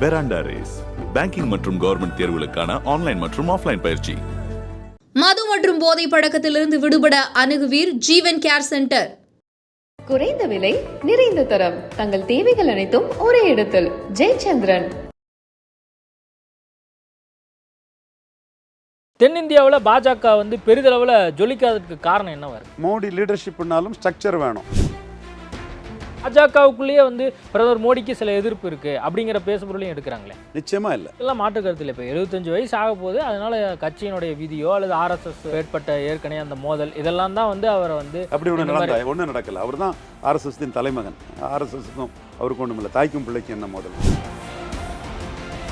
பெராண்டா race banking மற்றும் government தேர்வுகளுக்கான online மற்றும் ஆஃப்லைன் பயிற்சி. மது மற்றும் போதை பழக்கத்திலிருந்து விடுபட அணுகுவீர் ஜீவன் கேர் சென்டர். குறைந்த விலை நிறைந்த தரம். தங்கள் தேவைகள் அனைத்தும் ஒரே இடத்தில். ஜெயச்சந்திரன். தென்னிந்தியாவில் பாஜக வந்து பெரிதளவில் ஜொலிக்காததுக்கு காரணம் என்னவா இருக்கு? மோடி லீடர்ஷிப்னாலும் ஸ்ட்ரக்சர் வேணும். பாஜகவுக்குள்ளேயே வந்து பிரதமர் மோடிக்கு சில எதிர்ப்பு இருக்கு அப்படிங்கிற பேசுபொருளையும் எடுக்கிறாங்களே. நிச்சயமா இல்லை. இதெல்லாம் மாற்று கருத்து இல்லை இப்போ எழுபத்தஞ்சு வயசு ஆக போகுது அதனால கட்சியினுடைய விதியோ அல்லது ஆர்எஸ்எஸ் ஏற்பட்ட ஏற்கனவே அந்த மோதல் இதெல்லாம் தான் வந்து அவரை வந்து அப்படி ஒன்று நடந்தா ஒன்றும் நடக்கல. அவர் தான் ஆர்எஸ்எஸ்தின் தலைமகன். ஆர்எஸ்எஸ்க்கும் அவருக்கு ஒன்றும் இல்லை தாய்க்கும் பிள்ளைக்கு என்ன முதல்?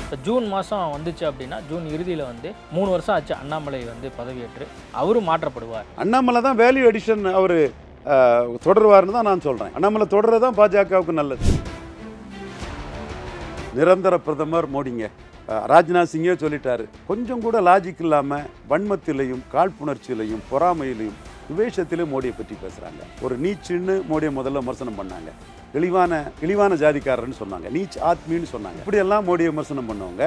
இப்போ ஜூன் மாதம் வந்துச்சு அப்படின்னா ஜூன் இறுதியில் வந்து மூணு வருஷம் ஆச்சு அண்ணாமலை வந்து பதவியேற்று அவரும் மாற்றப்படுவார். அண்ணாமலை தான் வேல்யூ அடிஷன் அவர் தொடருவார்னு தான் நான் சொல்கிறேன் அண்ணாமலை தொடர்றது தான் பாஜகவுக்கு நல்லது. நிரந்தர பிரதமர் மோடிங்க. ராஜ்நாத் சிங்கே சொல்லிட்டாரு. கொஞ்சம் கூட லாஜிக் இல்லாமல் வன்மத்திலையும் காழ்ப்புணர்ச்சியிலையும் பொறாமையிலையும் விவேஷத்திலையும் மோடியை பற்றி பேசுகிறாங்க ஒரு நீச்சுன்னு மோடியை முதல்ல விமர்சனம் பண்ணாங்க. இழிவான இழிவான ஜாதிக்காரர்னு சொன்னாங்க. நீச் ஆத்மின்னு சொன்னாங்க. இப்படியெல்லாம் மோடியை விமர்சனம் பண்ணவங்க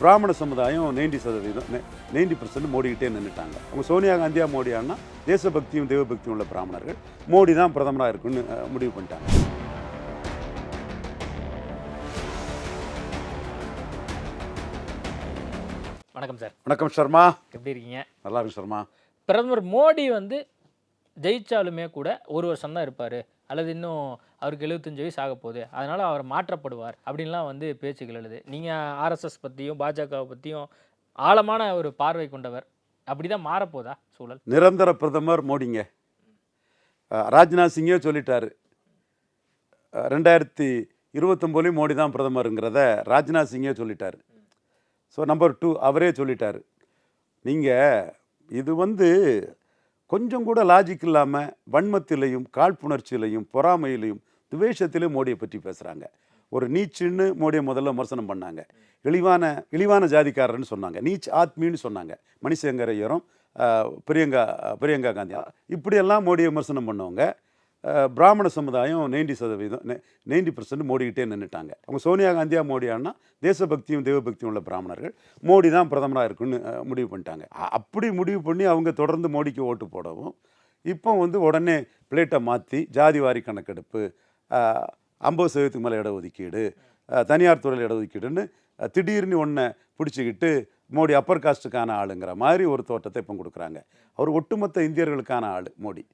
பிராமண சமுதாயம் நைன்டி சதவீதம் நைன்டி பர்சன்ட் மோடிக்கிட்டே நின்றுட்டாங்க அவங்க சோனியா காந்தியா மோடியானா தேசபக்தியும் தெய்வபக்தியும் உள்ள பிராமணர்கள். மோடி தான் பிரதமராக இருக்குன்னு முடிவு பண்ணிட்டாங்க. வணக்கம் சார். வணக்கம் சர்மா எப்படி இருக்கீங்க? நல்லா இருக்கு சர்மா பிரதமர் மோடி வந்து ஜெயிச்சாலுமே கூட ஒரு வருஷம் தான் இருப்பார். அல்லது இன்னும் அவருக்கு எழுபத்தஞ்சு வயசு ஆக போகுது. அதனால் அவர் மாற்றப்படுவார் அப்படின்லாம் வந்து பேச்சுகள் எழுது. நீங்கள் ஆர்எஸ்எஸ் பற்றியும் பாஜகவை பற்றியும் ஆழமான ஒரு பார்வை கொண்டவர். அப்படி தான் மாறப்போதா சூழல்? நிரந்தர பிரதமர் மோடிங்க. ராஜ்நாத் சிங்கே சொல்லிட்டார். ரெண்டாயிரத்தி இருபத்தொம்போலையும் மோடி தான் பிரதமருங்கிறத ராஜ்நாத் சிங்கே சொல்லிட்டார். ஸோ நம்பர் டூ அவரே சொல்லிட்டார். நீங்கள் இது வந்து கொஞ்சம் கூட லாஜிக் இல்லாமல் வன்மத்திலையும் காழ்ப்புணர்ச்சியிலையும் பொறாமையிலையும் துவேஷத்திலையும் மோடியை பற்றி பேசுகிறாங்க ஒரு நீச்சுன்னு மோடியை முதல்ல விமர்சனம் பண்ணாங்க. இழிவான இழிவான ஜாதிக்காரர்னு சொன்னாங்க. நீச் ஆத்மின்னு சொன்னாங்க. மணிசங்கர் ஐயரும் பிரியங்கா பிரியங்கா காந்தி இப்படியெல்லாம் மோடியை விமர்சனம் பண்ணவங்க பிராமண சமுதாயம் நைன்டி சதவீதம் நைன்டி பர்சன்ட் மோடிக்கிட்டே நின்றுட்டாங்க அவங்க சோனியா காந்தியா மோடியானா தேசபக்தியும் தெய்வபக்தியும் உள்ள பிராமணர்கள். மோடி தான் பிரதமராக இருக்குன்னு முடிவு பண்ணிட்டாங்க. அப்படி முடிவு பண்ணி அவங்க தொடர்ந்து மோடிக்கு ஓட்டு போடவும் இப்போ வந்து உடனே பிளேட்டை மாற்றி ஜாதிவாரி கணக்கெடுப்பு ஐம்பது சதவீதத்துக்கு மேலே இடஒதுக்கீடு தனியார் துறையில் இடஒதுக்கீடுன்னு திடீர்னு ஒன்றை பிடிச்சிக்கிட்டு மோடி அப்பர் காஸ்ட்டுக்கான ஆளுங்கிற மாதிரி ஒரு தோட்டத்தை இப்போ கொடுக்குறாங்க. அவர் ஒட்டுமொத்த இந்தியர்களுக்கான ஆள் மோடி.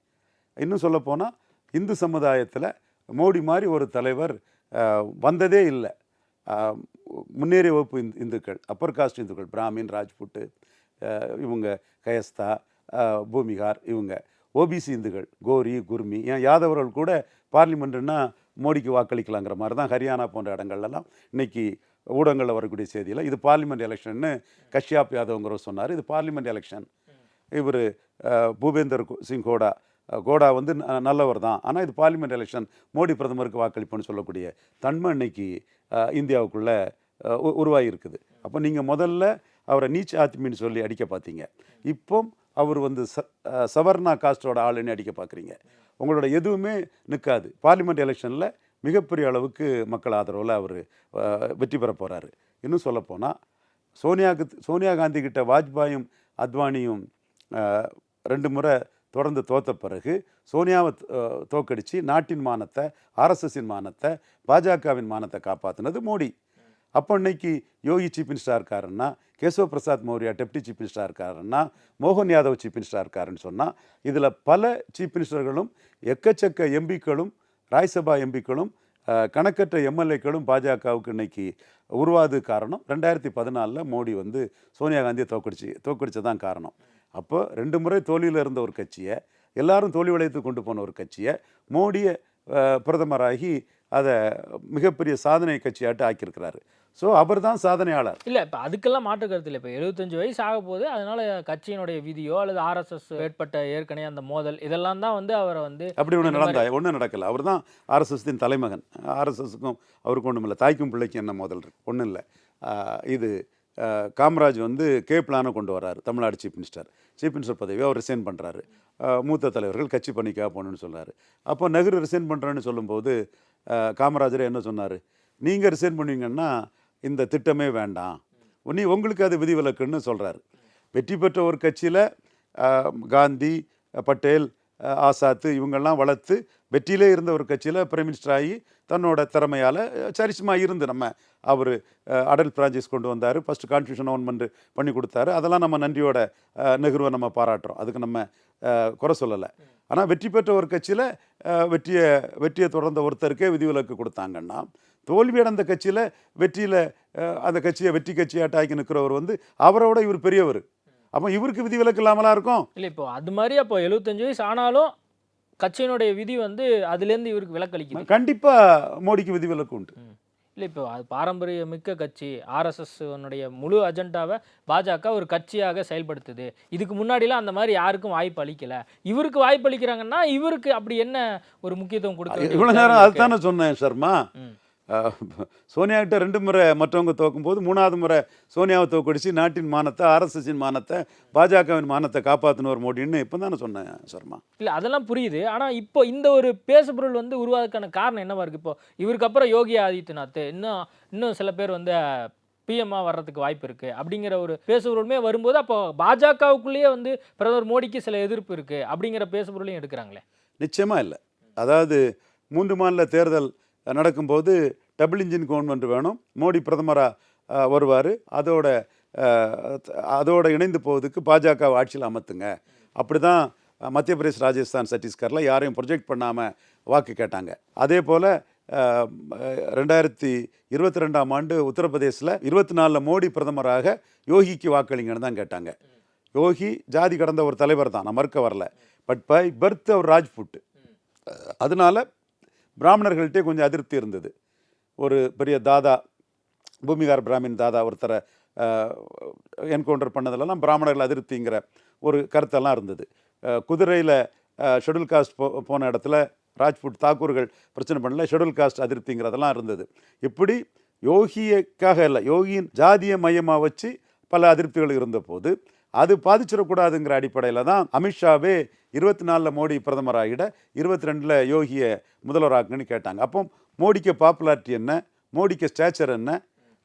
இன்னும் சொல்லப்போனால் இந்து சமுதாயத்தில் மோடி மாதிரி ஒரு தலைவர் வந்ததே இல்லை. முன்னேறிய வகுப்பு இந்து இந்துக்கள் அப்பர் காஸ்ட் இந்துக்கள் பிராமின் ராஜ்புட்டு இவங்க கயஸ்தா பூமிகார் இவங்க ஓபிசி இந்துக்கள் கோரி குர்மி ஏன் யாதவர்கள் கூட பார்லிமெண்ட்டுன்னா மோடிக்கு வாக்களிக்கலாங்கிற மாதிரி தான் ஹரியானா போன்ற இடங்கள்லாம் இன்னைக்கு ஊடகங்களில் வரக்கூடிய செய்தியில் இது பார்லிமெண்ட் எலெக்ஷன்னு கஷ்யாப் யாதவ்ங்கிறவர் சொன்னார். இது பார்லிமெண்ட் எலெக்ஷன். இவர் பூபேந்தர் சிங் ஹோடா கோடா வந்து ந- நல்லவர் தான். ஆனால் இது பார்லிமெண்ட் எலெக்ஷன் மோடி பிரதமருக்கு வாக்களிப்புன்னு சொல்லக்கூடிய தன்மை இன்னைக்கு இந்தியாவுக்குள்ளே உருவாகியிருக்குது உ- அப்போ நீங்கள் முதல்ல அவரை நீச் ஆத்மின்னு சொல்லி அடிக்க பார்த்தீங்க இப்போ அவர் வந்து ச சவர்ணா காஸ்டோட ஆளுன்னு அடிக்க பார்க்குறீங்க உங்களோட எதுவுமே நிற்காது பார்லிமெண்ட் எலெக்ஷனில் மிகப்பெரிய அளவுக்கு மக்கள் ஆதரவில் அவர் வெற்றி பெற போகிறாரு இன்னும் சொல்லப்போனால் சோனியாக்கு சோனியா காந்தி கிட்ட வாஜ்பாயும் அத்வானியும் ரெண்டு முறை தொடர்ந்து தோத்த பிறகு சோனியாவை தோக்கடித்து நாட்டின் மானத்தை ஆர்எஸ்எஸின் மானத்தை பாஜகவின் மானத்தை காப்பாற்றினது மோடி. அப்போ இன்னைக்கு யோகி சீஃப் மினிஸ்டராக இருக்காருன்னா கேசவ பிரசாத் மௌரியா டெப்டி சீஃப் மினிஸ்டராக இருக்காருன்னா மோகன் யாதவ் சீஃப் மினிஸ்டராக இருக்காருன்னு சொன்னால் இதில் பல சீஃப் மினிஸ்டர்களும் எக்கச்சக்க எம்பிக்களும் ராஜ்சபா எம்பிக்களும் கணக்கற்ற எம்எல்ஏக்களும் பாஜகவுக்கு இன்னைக்கு உருவாது காரணம். ரெண்டாயிரத்தி பதினாலில் மோடி வந்து சோனியா காந்தியை தோக்கடிச்சு தோக்கடிச்சதான் காரணம். அப்போ ரெண்டு முறை தோல்வியில் இருந்த ஒரு கட்சியை எல்லாரும் தோல்வி வளையத்து கொண்டு போன ஒரு கட்சியை மோடியை பிரதமராகி அதை மிகப்பெரிய சாதனை கட்சியாட்டு ஆக்கியிருக்கிறாரு. ஸோ அவர் தான் சாதனையாளர். இல்லை இப்போ அதுக்கெல்லாம் மாற்று கருத்து இல்லை. இப்போ எழுபத்தஞ்சு வயசு ஆக போகுது. அதனால கட்சியினுடைய விதியோ அல்லது ஆர்எஸ்எஸ் ஏற்பட்ட ஏற்கனவே அந்த மோதல் இதெல்லாம் தான் வந்து அவரை வந்து அப்படி ஒன்று நடந்தா ஒன்றும் நடக்கல. அவர் தான் ஆர்எஸ்எஸ்தின் தலைமகன். ஆர்எஸ்எஸ்க்கும் அவருக்கு ஒன்றும் இல்லை. தாய்க்கும் பிள்ளைக்கும் என்ன மோதல் இருக்கு? ஒன்றும் இல்லை. இது காமராஜ் வந்து கே பிளானை கொண்டு வராரு Tamil Nadu chief minister. Chief minister பதவியை அவர் ரிசைன் பண்ணுறாரு மூத்த தலைவர்கள் கட்சி பணிக்காக போகணுன்னு சொல்கிறாரு அப்போ நெஹ்ரு ரிசைன் பண்ணுறேன்னு சொல்லும்போது காமராஜர் என்ன சொன்னார்? நீங்கள் ரிசைன் பண்ணுவீங்கன்னா இந்த திட்டமே வேண்டாம். நீ உங்களுக்கு அது விதிவிலக்குன்னு சொல்கிறாரு வெற்றி பெற்ற ஒரு கட்சியில் காந்தி பட்டேல் ஆசாத்து இவங்கெல்லாம் வளர்த்து வெற்றியிலே இருந்த ஒரு கட்சியில் பிரைம் மினிஸ்டர் ஆகி தன்னோட திறமையால் சரிசமாக இருந்து நம்ம அவர் அடல் பிரான்ச்சைஸ் கொண்டு வந்தார். ஃபஸ்ட்டு கான்ஸ்டியூஷன் அமெண்ட்மெண்ட் பண்ணி கொடுத்தாரு. அதெல்லாம் நம்ம நன்றியோட நெகர்வை நம்ம பாராட்டுறோம். அதுக்கு நம்ம குறை சொல்லலை. ஆனால் வெற்றி பெற்ற ஒரு கட்சியில் வெற்றியை வெற்றியை தொடர்ந்த ஒருத்தருக்கே விதிவிலக்கு கொடுத்தாங்கன்னா தோல்வி அடைந்த கட்சியில் வெற்றியில் அந்த கட்சியை வெற்றி கட்சியாட்ட ஆக்கி நிற்கிறவர் வந்து அவரோட இவர் பெரியவர். அப்போ இவருக்கு விதிவிலக்கு இல்லாமலா இருக்கும்? இல்லை இப்போ அது மாதிரி அப்போ எழுபத்தஞ்சு வயசு ஆனாலும் கட்சியினுடைய விதி வந்து அதுலேருந்து இவருக்கு விலக்களிக்குது. கண்டிப்பாக மோடிக்கு விதிவிலக்கு உண்டு. இல்லை இப்போ அது பாரம்பரிய மிக்க கட்சி ஆர்எஸ்எஸ் முழு அஜெண்டாவை பாஜக ஒரு கட்சியாக செயல்படுத்துது. இதுக்கு முன்னாடிலாம் அந்த மாதிரி யாருக்கும் வாய்ப்பு அளிக்கல. இவருக்கு வாய்ப்பு அளிக்கிறாங்கன்னா இவருக்கு அப்படி என்ன ஒரு முக்கியத்துவம் கொடுக்க இவ்வளோ நேரம்? அதுதானே சொன்னேன் சர்மா. ம். அஹ், சோனியா கிட்ட ரெண்டு முறை மற்றவங்க தோக்கும்போது மூணாவது முறை சோனியாவை தோக்கடிச்சு நாட்டின் மானத்தை ஆர்எஸ்எஸ்ஸின் மானத்தை பாஜகவின் மானத்தை காப்பாற்றினவர் மோடின்னு இப்போ தானே சொன்னேன் சர்மா. இல்லை அதெல்லாம் புரியுது. ஆனால் இப்போ இந்த ஒரு பேசுபொருள் வந்து உருவாதுக்கான காரணம் என்னவா இருக்கு? இப்போ இவருக்கு அப்புறம் யோகி ஆதித்யநாத் இன்னும் இன்னும் சில பேர் வந்து பிஎம்ஆ வர்றதுக்கு வாய்ப்பு இருக்கு. அப்படிங்கிற ஒரு பேசுபொருளுமே வரும்போது அப்போ பாஜகவுக்குள்ளேயே வந்து பிரதமர் மோடிக்கு சில எதிர்ப்பு இருக்கு. அப்படிங்கிற பேசுபொருளையும் எடுக்கிறாங்களே. நிச்சயமாக இல்லை. அதாவது மூன்று மாநில தேர்தல் நடக்கும்போது டபுள் இன்ஜின் கவர்மெண்ட் வேணும். மோடி பிரதமராக வருவார். அதோட அதோட இணைந்து போவதுக்கு பாஜக ஆட்சியில் அமர்த்துங்க. அப்படி தான் மத்திய பிரதேஷ் ராஜஸ்தான் சத்தீஸ்கரில் யாரையும் ப்ரொஜெக்ட் பண்ணாமல் வாக்கு கேட்டாங்க. அதே போல் ரெண்டாயிரத்தி இருபத்தி ரெண்டாம் ஆண்டு உத்தரப்பிரதேசில் இருபத்தி நாலில் மோடி பிரதமராக யோகிக்கு வாக்களிங்கன்னு தான் கேட்டாங்க. யோகி ஜாதி கடந்த ஒரு தலைவர் தான் நான் மறுக்க வரல. பட் பை பர்த் அவர் ராஜ்புட். அதனால பிராமணர்கள்ட்டே கொஞ்சம் அதிருப்தி இருந்தது. ஒரு பெரிய தாதா பூமிகார் பிராமின் தாதா ஒருத்தரை என்கவுண்டர் பண்ணதெல்லாம் பிராமணர்கள் அதிருப்திங்கிற ஒரு கருத்தெல்லாம் இருந்தது. குதிரையில் ஷெடியூல் காஸ்ட் போ போன இடத்துல ராஜ்புட் தாக்கூர்கள் பிரச்சனை பண்ணல ஷெடியூல் காஸ்ட் அதிருப்திங்கிறதெல்லாம் இருந்தது. இப்படி யோகியக்காக இல்லை யோகியின் ஜாதிய மையமாக வச்சு பல அதிருப்திகள் இருந்தபோது அது பாதிச்சிடக்கூடாதுங்கிற அடிப்படையில் தான் அமித்ஷாவே இருபத்தி நாலில் மோடி பிரதமராகிட இருபத்தி ரெண்டில் யோகியை முதல்வராக்குன்னு கேட்டாங்க. அப்போ மோடிக்கு பாப்புலாரிட்டி என்ன? மோடிக்கு ஸ்டேச்சர் என்ன?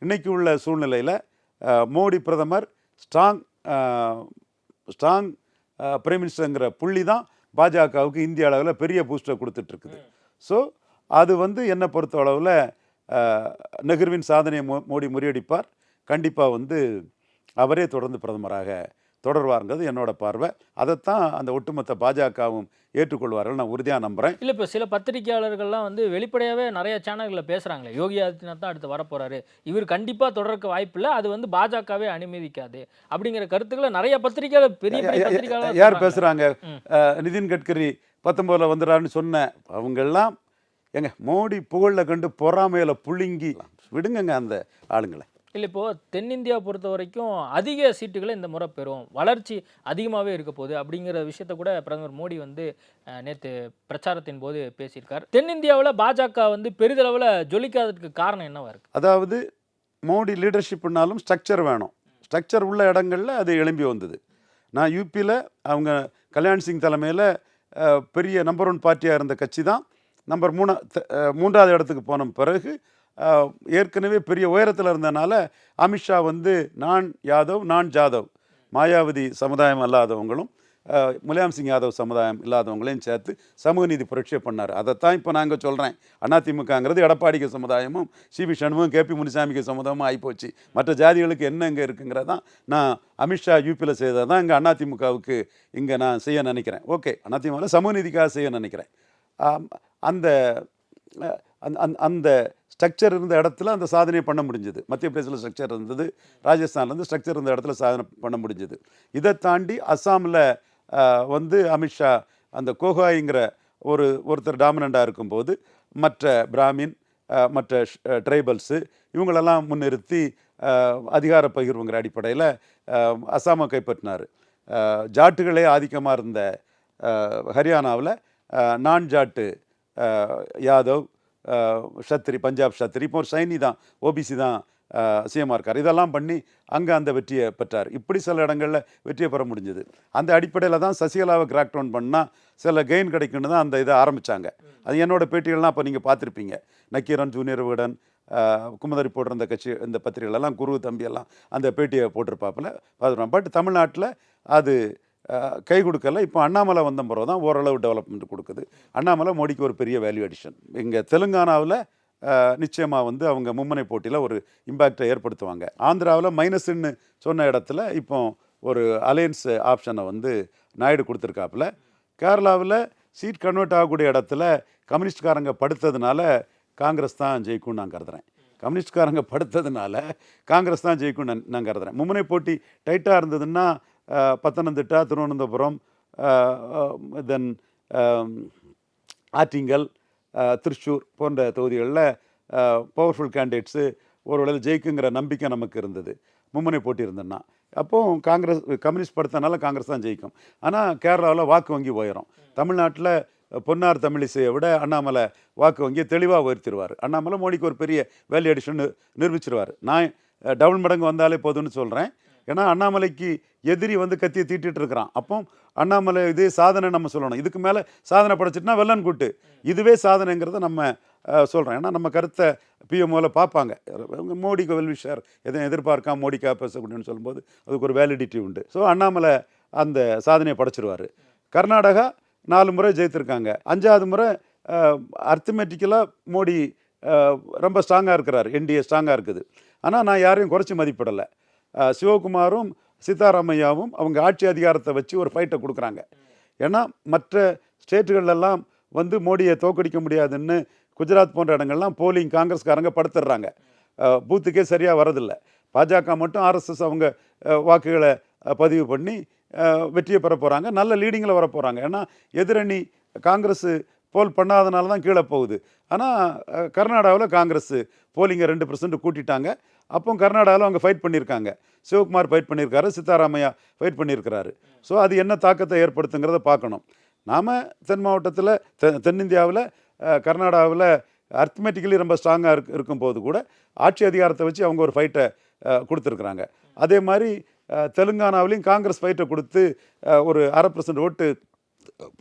இன்னைக்கு உள்ள சூழ்நிலையில் மோடி பிரதமர் ஸ்ட்ராங் ஸ்ட்ராங் பிரைம் மினிஸ்டருங்கிற புள்ளி தான் பாஜகவுக்கு இந்திய அளவில் பெரிய பூஸ்டரை கொடுத்துட்ருக்குது. ஸோ அது வந்து என்னை பொறுத்த அளவில் நெஹ்ருவின் சாதனையை மோ மோடி முறியடிப்பார். கண்டிப்பாக வந்து அவரே தொடர்ந்து பிரதமராக தொடர்வாருங்கிறது என்னோட பார்வை. அதைத்தான் அந்த ஒட்டுமொத்த பாஜகவும் ஏற்றுக்கொள்வார்கள். நான் உறுதியாக நம்புகிறேன் இல்லை இப்போ சில பத்திரிகையாளர்கள்லாம் வந்து வெளிப்படையாகவே நிறைய சேனல்களில் பேசுகிறாங்களே யோகி ஆதித்யநாத் தான் அடுத்து வரப்போறாரு. இவர் கண்டிப்பாக தொடர்க்க வாய்ப்பில்லை அது வந்து பாஜகவே அனுமதிக்காது. அப்படிங்கிற கருத்துக்களை நிறைய பத்திரிகையாளர் பெரிய பெரிய பத்திரிகையாளர் யார். பேசுகிறாங்க. நிதின் கட்கரி பத்தொம்போதில் வந்துடுறாருன்னு சொன்ன அவங்கெல்லாம் எங்க மோடி புகழில் கண்டு பொறாமையில் புழுங்கி விடுங்கங்க அந்த ஆளுங்களை. இல்லை இப்போது தென்னிந்தியா பொறுத்த வரைக்கும் அதிக சீட்டுகளை இந்த முறை பெறும். வளர்ச்சி அதிகமாகவே இருக்க போகுது அப்படிங்கிற விஷயத்த கூட பிரதமர் மோடி வந்து நேற்று பிரச்சாரத்தின் போது பேசியிருக்கார். தென்னிந்தியாவில் பாஜக வந்து பெரிதளவில் ஜொலிக்காததுக்கு காரணம் என்னவா இருக்கு? அதாவது மோடி லீடர்ஷிப்னாலும் ஸ்ட்ரக்சர் வேணும். ஸ்ட்ரக்சர் உள்ள இடங்களில் அது எழும்பி வந்தது. நான் யூபியில் அவங்க கல்யாண் சிங் தலைமையில் பெரிய நம்பர் ஒன் பார்ட்டியாக இருந்த கட்சி தான். நம்பர் மூணா மூன்றாவது இடத்துக்கு போன பிறகு ஏற்கனவே பெரிய உயரத்தில் இருந்தனால அமித்ஷா வந்து நான் யாதவ் நான் ஜாதவ். மாயாவதி சமுதாயம் அல்லாதவங்களும் முலாயம் சிங் யாதவ் சமுதாயம் இல்லாதவங்களையும் சேர்த்து சமூக நீதி புரட்சியை பண்ணார். அதைத்தான் இப்போ நாங்கள் சொல்கிறேன் அதிமுகங்கிறது எடப்பாடிக்கு சமுதாயமும் சிபி சண்முகம் கேபி முனிசாமிக்கு சமுதாயமும் ஆகிப்போச்சு மற்ற ஜாதிகளுக்கு என்ன இங்கே இருக்குங்கிறதான் நான் அமித்ஷா யூபியில் செய்தது தான் இங்கே அதிமுகவுக்கு இங்கே நான் செய்ய நினைக்கிறேன். ஓகே அதிமுகவில் சமூக நீதிக்காக செய்ய நினைக்கிறேன். அந்த அந்த- அந்த ஸ்ட்ரக்சர் இருந்த இடத்துல அந்த சாதனையை பண்ண முடிஞ்சது. மத்திய பிரதேசில் ஸ்ட்ரக்சர் இருந்தது ராஜஸ்தான்லேருந்து ஸ்ட்ரக்சர் இருந்த இடத்துல சாதனை பண்ண முடிஞ்சது. இதை தாண்டி அஸ்ஸாமில் வந்து அமித்ஷா அந்த கோகாய்ங்கிற ஒரு ஒருத்தர் டாமினண்டாக இருக்கும்போது மற்ற பிராமின் மற்ற ட்ரைபல்ஸு இவங்களெல்லாம் முன்னிறுத்தி அதிகார பகிர்வுங்கிற அடிப்படையில் அஸ்ஸாமை கைப்பற்றினார். ஜாட்டுகளே ஆதிக்கமாக இருந்த ஹரியானாவில் நான் ஜாட்டு யாதவ் ஷத்ரி பஞ்சாப் ஷத்ரி இப்போ ஒரு சைனி தான் ஓபிசி தான் சிஎம்ஆர் இருக்கார். இதெல்லாம் பண்ணி அங்கே அந்த வெற்றியை பெற்றார். இப்படி சில இடங்களில் வெற்றியை பெற முடிஞ்சது. அந்த அடிப்படையில் தான் சசிகலாவை கிராக் டவுன் பண்ணால் சில கெயின் கிடைக்குன்னு தான் அந்த இதை ஆரம்பித்தாங்க அது என்னோட பேட்டிகள்லாம் அப்போ நீங்கள் பார்த்துருப்பீங்க. நக்கீரன் ஜூனியர் வீடன் குமுதரி போட்டிருந்த கட்சி இந்த பத்திரிகைகளெல்லாம் குரு தம்பியெல்லாம் அந்த பேட்டியை போட்டிருப்பாப்பில். பார்த்துருப்பான் பட் தமிழ்நாட்டில் அது கை கொடுக்கல. இப்போ அண்ணாமலை வந்த பிறகு தான் ஓரளவு டெவலப்மெண்ட் கொடுக்குது. அண்ணாமலை மோடிக்கு ஒரு பெரிய வேல்யூ அடிஷன் இங்கே தெலுங்கானாவில் நிச்சயமாக வந்து அவங்க மும்முனை போட்டியில் ஒரு இம்பேக்டை ஏற்படுத்துவாங்க. ஆந்திராவில் மைனஸ்ன்னு சொன்ன இடத்துல இப்போ ஒரு அலையன்ஸ் ஆப்ஷனை வந்து நாயுடு கொடுத்துருக்காப்புல. கேரளாவில் சீட் கன்வெர்ட் ஆகக்கூடிய இடத்துல கம்யூனிஸ்ட்காரங்க படுத்ததுனால காங்கிரஸ் தான் ஜெயிக்கும்னு நான் கருதுறேன். கம்யூனிஸ்ட்காரங்க படுத்ததுனால காங்கிரஸ் தான் ஜெயிக்கும்னு நான் நான் கருதுறேன். மும்முனை போட்டி டைட்டாக இருந்ததுன்னா பத்தனந்திட்டா திருவனந்தபுரம் தென் ஆற்றிங்கல் திருச்சூர் போன்ற தொகுதிகளில் பவர்ஃபுல் கேண்டிடேட்ஸு ஒருவேளை ஜெயிக்குங்கிற நம்பிக்கை நமக்கு இருந்தது. மும்முனை போட்டி இருந்தேன்னா அப்போது காங்கிரஸ் கம்யூனிஸ்ட் படுத்தனால காங்கிரஸ் தான் ஜெயிக்கும். ஆனால் கேரளாவில் வாக்கு வங்கி உயரும். தமிழ்நாட்டில் பொன்னார் தமிழிசையை விட அண்ணாமலை வாக்கு வங்கி தெளிவாக உயர்த்திடுவார். அண்ணாமலை மோடிக்கு ஒரு பெரிய வேல்யூ அடிஷன் நிரூபிச்சிருவார். நான் டபுள் மடங்கு வந்தாலே போதும்னு சொல்கிறேன் ஏன்னா அண்ணாமலைக்கு எதிரி வந்து கத்தியை தீட்டிட்டு இருக்கிறான். அப்போ அண்ணாமலை இது சாதனை நம்ம சொல்லணும். இதுக்கு மேலே சாதனை படைச்சிட்டுனா வெள்ளன் கூட்டு. இதுவே சாதனைங்கிறத நம்ம சொல்கிறோம் ஏன்னா நம்ம கருத்தை பிஎம்ஓவில் பார்ப்பாங்க. மோடி மோடிக்கு வெல்விஷர் எதையும் எதிர்பார்க்காம மோடிக்கா பேசக்கூடியன்னு சொல்லும்போது அதுக்கு ஒரு வேலிடிட்டி உண்டு. ஸோ அண்ணாமலை அந்த சாதனையை படைச்சிருவார். கர்நாடகா நாலு முறை ஜெயித்திருக்காங்க. அஞ்சாவது முறை அர்த்தமெட்டிக்கலாக மோடி ரொம்ப ஸ்ட்ராங்காக இருக்கிறார். என்டிஏ ஸ்ட்ராங்காக இருக்குது. ஆனால் நான் யாரையும் குறைச்சி மதிப்பிடலை. சிவகுமாரும் சீதாராமையாவும் அவங்க ஆட்சி அதிகாரத்தை வச்சு ஒரு ஃபைட்டை கொடுக்குறாங்க. ஏன்னா மற்ற ஸ்டேட்டுகளெல்லாம் வந்து மோடியை தோக்கடிக்க முடியாதுன்னு குஜராத் போன்ற இடங்கள்லாம் போலிங் காங்கிரஸ்காரங்க படுத்துடுறாங்க. பூத்துக்கே சரியாக வரதில்லை. பாஜக மட்டும் ஆர்எஸ்எஸ் அவங்க வாக்குகளை பதிவு பண்ணி வெற்றியை பெற போகிறாங்க நல்ல லீடிங்கில் வர போகிறாங்க ஏன்னா எதிரணி காங்கிரஸ் போல் பண்ணாதனால தான் கீழே போகுது. ஆனால் கர்நாடகாவில் காங்கிரஸ் போலிங்கை ரெண்டு பர்சன்ட் கூட்டிட்டாங்க. அப்போ கர்நாடகாவில் அவங்க ஃபைட் பண்ணியிருக்காங்க சிவகுமார் ஃபைட் பண்ணியிருக்காரு சித்தாராமையா ஃபைட் பண்ணியிருக்கிறாரு ஸோ அது என்ன தாக்கத்தை ஏற்படுத்துங்கிறத பார்க்கணும். நாம் தென் மாவட்டத்தில் தெ தென்னிந்தியாவில் கர்நாடகாவில் அர்த்தமேட்டிக்கலி ரொம்ப ஸ்ட்ராங்காக இருக்கு இருக்கும்போது கூட ஆட்சி அதிகாரத்தை வச்சு அவங்க ஒரு ஃபைட்டை கொடுத்துருக்குறாங்க. அதே மாதிரி தெலுங்கானாவிலையும் காங்கிரஸ் ஃபைட்டை கொடுத்து ஒரு அரை பர்சன்ட் ஓட்டு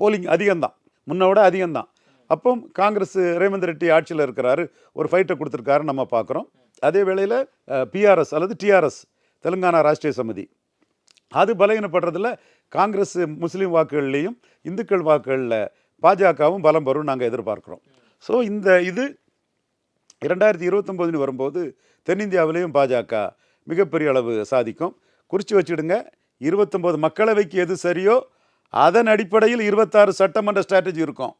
போலிங் அதிகம்தான். முன்ன விட அதிகம்தான். அப்போ காங்கிரஸ் ரேவந்த் ரெட்டி ஆட்சியில் இருக்கிறாரு. ஒரு ஃபைட்டை கொடுத்துருக்காரு நம்ம பார்க்குறோம் அதே வேளையில் பிஆர்எஸ் அல்லது டிஆர்எஸ் தெலுங்கானா ராஷ்ட்ரிய சமிதி. அது பலகீனப்படுறதில் காங்கிரஸ் முஸ்லீம் வாக்குகள்லேயும் இந்துக்கள் வாக்குகளில் பாஜகவும் பலம் வரும் நாங்கள் எதிர்பார்க்குறோம். ஸோ இந்த இது இரண்டாயிரத்தி இருபத்தொம்போதுன்னு வரும்போது தென்னிந்தியாவிலேயும் பாஜக மிகப்பெரிய அளவு சாதிக்கும். குறித்து வச்சுடுங்க. இருபத்தொம்போது மக்களவைக்கு எது சரியோ அதன் அடிப்படையில் இருபத்தாறு சட்டமன்ற ஸ்ட்ராட்டஜி இருக்கும்.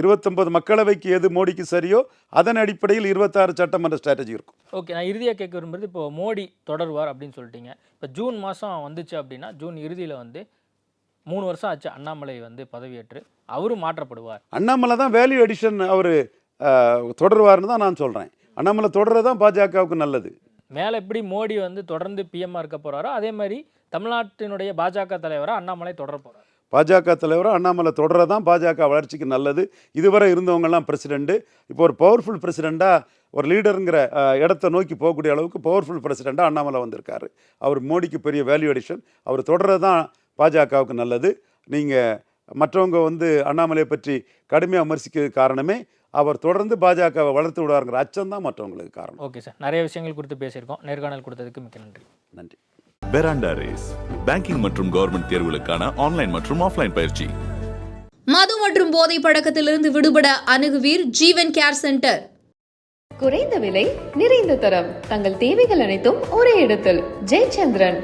இருபத்தொன்பது மக்களவைக்கு எது மோடிக்கு சரியோ அதன் அடிப்படையில் இருபத்தாறு சட்டமன்ற ஸ்ட்ராட்டஜி இருக்கும். ஓகே நான் இறுதியாக கேட்க விரும்புறது இப்போ மோடி தொடர்வார் அப்படின்னு சொல்லிட்டீங்க. இப்போ ஜூன் மாதம் வந்துச்சு அப்படின்னா ஜூன் இறுதியில் வந்து மூணு வருஷம் ஆச்சு அண்ணாமலை வந்து பதவியேற்று அவரும் மாற்றப்படுவார். அண்ணாமலை தான் வேல்யூ எடிஷன் அவர் தொடருவார்னு தான் நான் சொல்கிறேன் அண்ணாமலை தொடர்றது தான் பாஜகவுக்கு நல்லது. மேலே எப்படி மோடி வந்து தொடர்ந்து பிஎம்மாக இருக்க போகிறாரோ அதே மாதிரி தமிழ்நாட்டினுடைய பாஜக தலைவராக அண்ணாமலை தொடர போகிறார் பாஜக தலைவரும் அண்ணாமலை தொடர தான் பாஜக வளர்ச்சிக்கு நல்லது. இதுவரை இருந்தவங்கெல்லாம் பிரசிடெண்ட்டு இப்போ ஒரு பவர்ஃபுல் பிரசிடெண்ட்டாக ஒரு லீடருங்கிற இடத்த நோக்கி போகக்கூடிய அளவுக்கு பவர்ஃபுல் பிரசிடெண்ட்டாக அண்ணாமலை வந்திருக்காரு. அவர் மோடிக்கு பெரிய வேல்யூ அடிஷன் அவர் தொடர்றது தான் பாஜகவுக்கு நல்லது. நீங்கள் மற்றவங்க வந்து அண்ணாமலையை பற்றி கடுமையாக விமர்சிக்க காரணமே அவர் தொடர்ந்து பாஜகவை வளர்த்து விடுவாருங்கிற அச்சம் தான் மற்றவங்களுக்கு காரணம். Okay sir. நிறைய விஷயங்கள் குறித்து பேசியிருக்கோம். நேர்காணல் கொடுத்ததுக்கு மிக்க நன்றி. நன்றி. பெராண்டா ரேஸ் பேங்கிங் மற்றும் கவர்மெண்ட் தேர்வுகளுக்கான ஆன்லைன் மற்றும் ஆஃப்லைன் பயிற்சி. மது மற்றும் போதை பழக்கத்திலிருந்து விடுபட அணுகுவீர் ஜீவன் கேர் சென்டர். குறைந்த விலை நிறைந்த தரம். தங்கள் தேவைகள் அனைத்தும் ஒரே இடத்தில். ஜெயச்சந்திரன்.